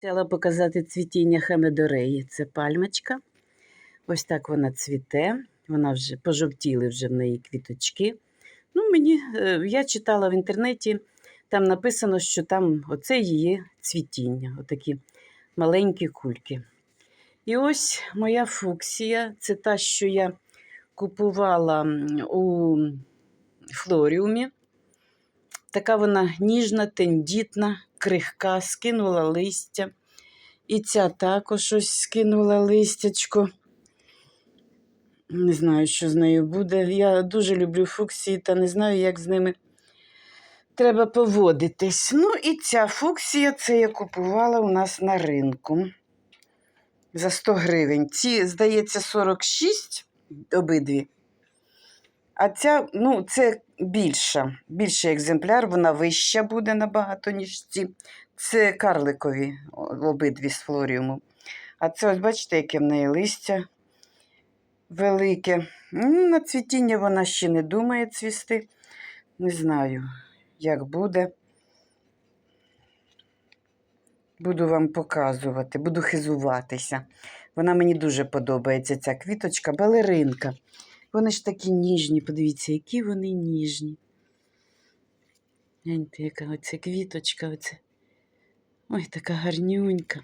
Хотіла показати цвітіння хемедореї. Це пальмочка. Ось так вона цвіте. Вона вже пожовтіли вже в неї квіточки. Ну, мені, е, я читала в інтернеті, там написано, що там оце її цвітіння, отакі маленькі кульки. І ось моя фуксія, це та, що я купувала у флоріумі. Така вона ніжна, тендітна, крихка, скинула листя. І ця також ось скинула листячко. Не знаю, що з нею буде. Я дуже люблю фуксії та не знаю, як з ними треба поводитись. Ну, і ця фуксія, це я купувала у нас на ринку за 100 гривень. Ці, здається, 46 обидві. А ця, ну, це більша, більший екземпляр, вона вища буде набагато, ніж ці. Це карликові обидві з флоріуму. А це, ось бачите, яке в неї листя велике. Ну, На цвітіння вона ще не думає цвісти. Не знаю, як буде. Буду вам показувати, буду хизуватися. Вона мені дуже подобається, ця квіточка, балеринка. Вони ж такі ніжні, подивіться, які вони ніжні. Гляньте, яка оця квіточка. оця. Ой, така гарнюнька.